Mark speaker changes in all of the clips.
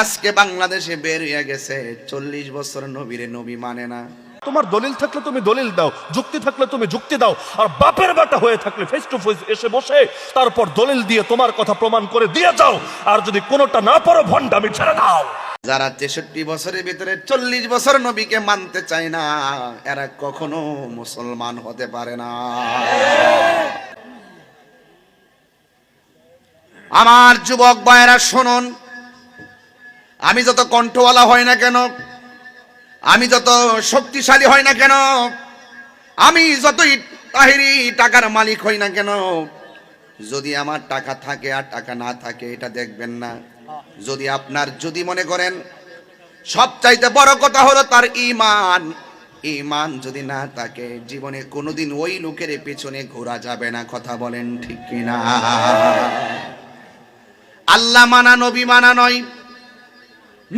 Speaker 1: আজকে বাংলাদেশে বের হয়ে গেছে। চল্লিশ বছর নবীরে নবী মানে না।
Speaker 2: তোমার দলিল থাকলে তুমি দলিল দাও যুক্তি থাকলে তুমি যুক্তি দাও আর বাপের বাটা হয়ে থাকলে ফেস টু ফেস এসে বসে তারপর দলিল দিয়ে তোমার কথা প্রমাণ করে দিয়ে যাও আর যদি কোনোটা না পারো ভণ্ডামি ছেড়ে দাও।
Speaker 1: যারা তেষট্টি বছরের ভিতরে চল্লিশ বছর নবীকে মানতে চায় না এরা কখনো মুসলমান হতে পারে না। আমার যুবক ভাইয়েরা শুনুন। আমি যত কণ্ঠওয়ালা হয় না কেন? আমি যত শক্তিশালী হয় না কেন? আমি যতই তাহিরি টাকার মালিক হই না কেন? যদি আমার টাকা থাকে আর টাকা না থাকে, এটা দেখবেন না। যদি আপনার যদি মনে করেন, সবচাইতে বড় কথা হলো তার ইমান ইমান যদি না থাকে, জীবনে কোনোদিন ওই লোকের পেছনে ঘোরা যাবে না, কথা বলেন ঠিক কিনা? আল্লাহ মানা, নবী মানা নয়।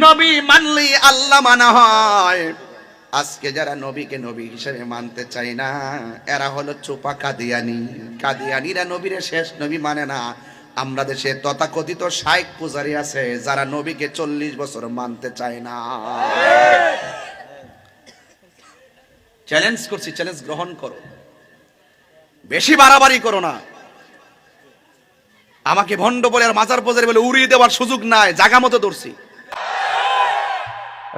Speaker 1: নবী মানলেই আল্লাহ মানা হয়। আজকে যারা নবীকে নবী হিসেবে মানতে চায় না, এরা হলো চোপা কাদিয়ানি। কাদিয়ানিরা নবীরে শেষ নবী মানে না। আমরা দেশে তথাকথিত শাইক পূজারি আছে, যারা নবীকে চল্লিশ বছর মানতে চায় না। চ্যালেঞ্জ করছি চ্যালেঞ্জ গ্রহণ করো। বেশি বাড়াবাড়ি করো না। আমাকে ভণ্ড বলে আর মাজার পজারি বলে উড়িয়ে দেওয়ার সুযোগ নাই, জাগা মতো ধরছি।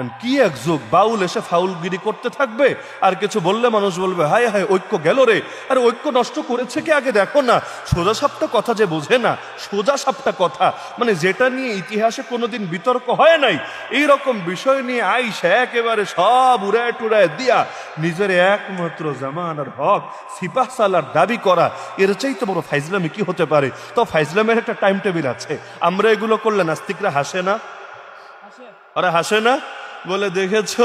Speaker 2: কি এক যুগ বাউল এসে ফাউলগিরি করতে থাকবে? আর কিছু বললে মানুষ বলবে হায় হায় ঐক্য গেল রে। আর ঐক্য নষ্ট করেছে কি আগে দেখো না। সোজা সাপটা কথা যে বোঝে না সোজা সাপটা কথা। মানে যেটা নিয়ে ইতিহাসে কোনোদিন বিতর্ক হয় নাই এই রকম বিষয় নিয়ে আইসা একেবারে সব উড়ায় টুড়ায় দিয়া নিজের একমাত্র জামানার হক সিপাহ সালার দাবি করা। এর চাইতে বড় ফাইজলামি কি হতে পারে? তো ফাইজলামের একটা টাইম টেবিল আছে। আমরা এগুলো করলে নাস্তিকরা হাসে না? আরে হাসে না? বলে, দেখেছ?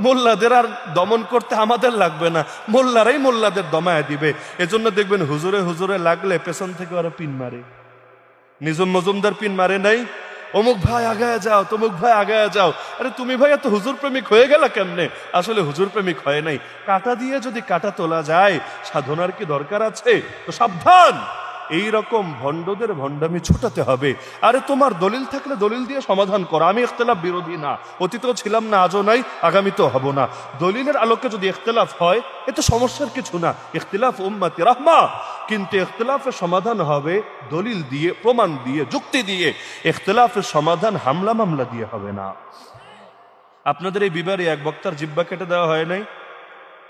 Speaker 2: মোল্লাদের আর দমন করতে আমাদের লাগবে না। মোল্লারাই মোল্লাদের দমায় দিবে। এজন্য দেখবেন হুজুরে হুজুরে লাগলে পেছন থেকে ওরা পিন মারে। নিজম মজুমদার পিন মারে নাই? অমুক ভাই আগায় যাও, তমুক ভাই আগায় যাও। আরে তুমি ভাই এত হুজুর প্রেমিক হয়ে গেল কেমনে? আসলে হুজুর প্রেমিক হয় নাই। কাটা দিয়ে যদি কাটা তোলা যায়, সাধনার কি দরকার আছে? তো সাবধান! এই রকম ভণ্ডদের ভণ্ডামি ছুটাতে হবে। আরে তোমার দলিল থাকলে দলিল দিয়ে সমাধান করো। আমি ইখতলাফ বিরোধী না। অতীতেও ছিলাম না, আজও নাই আগামীতেও হব না। দলিলের আলোকে যদি ইখতলাফ হয়, এ তো সমস্যার কিছু না। ইখতলাফ উম্মাতি রাহমা। কিন্তু ইখতলাফের সমাধান হবে দলিল দিয়ে, প্রমাণ দিয়ে, যুক্তি দিয়ে। ইখতলাফের সমাধান হামলা মামলা দিয়ে হবে না। আপনাদের এই বিবারে এক বক্তার জিব্বা কেটে দেওয়া হয় নাই?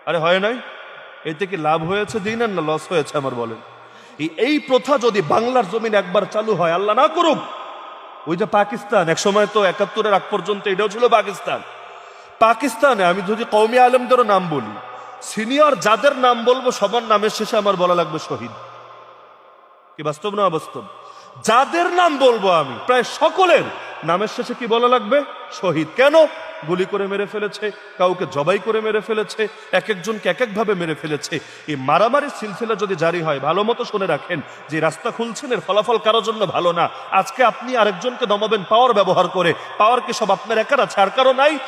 Speaker 2: আরে হয় নাই? এতে কি লাভ হয়েছে দিন আর না লস হয়েছে, আমার বলেন? এই- প্রথা যদি বাংলার জমিন একবার চালু হয়, আল্লাহ না করুক। ওই যে পাকিস্তান, এক সময় তো একাত্তরের আগ পর্যন্ত এটাও ছিল পাকিস্তান। পাকিস্তানে আমি যদি কৌমি আলমদেরও নাম বলি, সিনিয়র যাদের নাম বলব, সবার নামের শেষে আমার বলা লাগবে শহীদ। কি বাস্তব না অবাস্তব? যাদের নাম বলব আমি, প্রায় সকলের নামের শেষে কি বলা লাগবে? শহীদ। কেন? গুলি করে মেরে ফেলেছে, কাউকে জবাই করে মেরে ফেলেছে এক একজনকে এক একভাবে মেরে ফেলেছে। এই মারামারির সিলসিলা যদি জারি হয়, ভালো মতো শুনে রাখেন যে রাস্তা খুলছেন এর ফলাফল কারোর জন্য ভালো না। আজকে আপনি আরেকজনকে দমাবেন পাওয়ার ব্যবহার করে। পাওয়ার কি সব আপনার একার আছে? আর কারও নাই?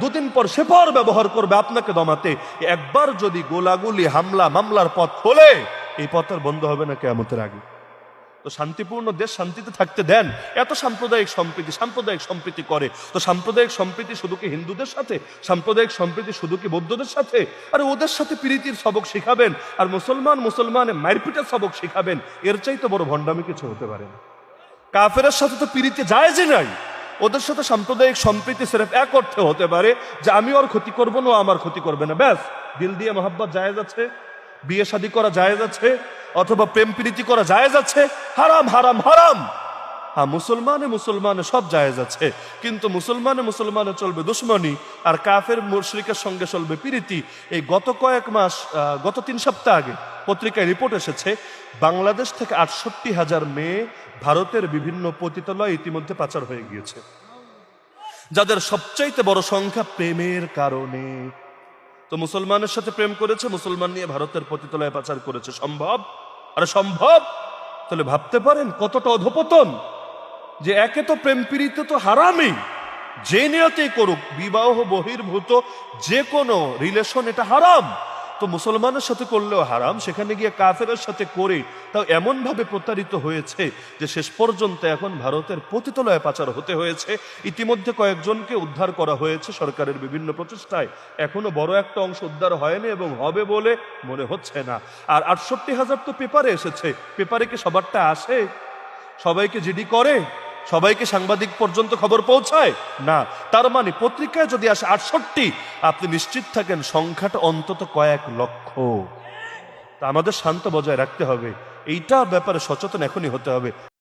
Speaker 2: দুদিন পর সে পাওয়ার ব্যবহার করবে আপনাকে দমাতে। একবার যদি গোলাগুলি, হামলা, মামলার পথ খোলে, এই পথ আর বন্ধ হবে না কেমতের আগে। তো শান্তিপূর্ণ দেশ শান্তিতে থাকতে দেন। এত সাম্প্রদায়িক সম্প্রীতি সাম্প্রদায়িক সম্প্রীতি করে। তো সাম্প্রদায়িক সম্প্রীতি শুধু কি হিন্দুদের সাথে? সাম্প্রদায়িক সম্প্রীতি শুধু কি বৌদ্ধদের সাথে? আর ওদের সাথে প্রীতির সবক শিখাবেন। আর মুসলমান মুসলমানে মারপিটের সবক শিখাবেন। এর চাইতে বড় ভণ্ডামি কিছু হতে পারে না। কাফেরের সাথে তো প্রীতি যায় যে নাই। ওদের সাথে সাম্প্রদায়িক সম্প্রীতি সেরেফ এক অর্থে হতে পারে যে আমি ওর ক্ষতি করব না আমার ক্ষতি করবে না। ব্যাস, দিল দিয়ে মহাব্বত জায়েজ আছে, বিয়ে শাদী করা জায়েজ আছে অথবা প্রেম প্রীতি করা জায়েজ আছে? হারাম হারাম হারাম। হ্যাঁ মুসলমানে মুসলমানে সব জায়েজ আছে। কিন্তু মুসলমানে মুসলমানে চলবে দুশ্মনী, আর কাফের মুশরিকের সঙ্গে চলবে প্রীতি। এই গত কয়েক মাস গত তিন সপ্তাহ আগে পত্রিকায় রিপোর্ট এসেছে, বাংলাদেশ থেকে আটষট্টি হাজার মেয়ে ভারতের বিভিন্ন পতিতালয় ইতিমধ্যে পাচার হয়ে গিয়েছে। যাদের সবচাইতে বড় সংখ্যা প্রেমের কারণে। তো মুসলমানের সাথে প্রেম করেছে, মুসলমান নিয়ে ভারতের পতিতলায় পাচার করেছে। সম্ভব? আর সম্ভব? তাহলে ভাবতে পারেন কতটা অধপতন যে একে তো প্রেম পীড়িত তো হারামই। যে নিয়তেই করুক, বিবাহ, বহির্ভূত, যে কোনো রিলেশন এটা হারাম। তো মুসলমানের সাথে করলেও হারাম, সেখানে গিয়ে কাফেরের সাথে করে তাও এমনভাবে প্রতারিত হয়েছে যে শেষ পর্যন্ত এখন ভারতের পতিতলয়ে পাচার হতে হয়েছে। ইতিমধ্যে কয়েকজনকে উদ্ধার করা হয়েছে সরকারের বিভিন্ন প্রচেষ্টায়। এখনও বড় একটা অংশ উদ্ধার হয়নি এবং হবে বলে মনে হচ্ছে না। আর আটষট্টি হাজার তো পেপারে এসেছে। পেপারে কি সবারটা আসে? সবাইকে জিডি করে? সবাইকে সাংবাদিক পর্যন্ত খবর পৌঁছায়? না, তার মানে পত্রিকায় যদি আসে আটষট্টি, আপনি নিশ্চিত থাকেন সংখ্যাটা অন্তত কয়েক লক্ষ। তা আমাদের শান্ত বজায় রাখতে হবে। এইটা ব্যাপারে সচেতন এখনই হতে হবে।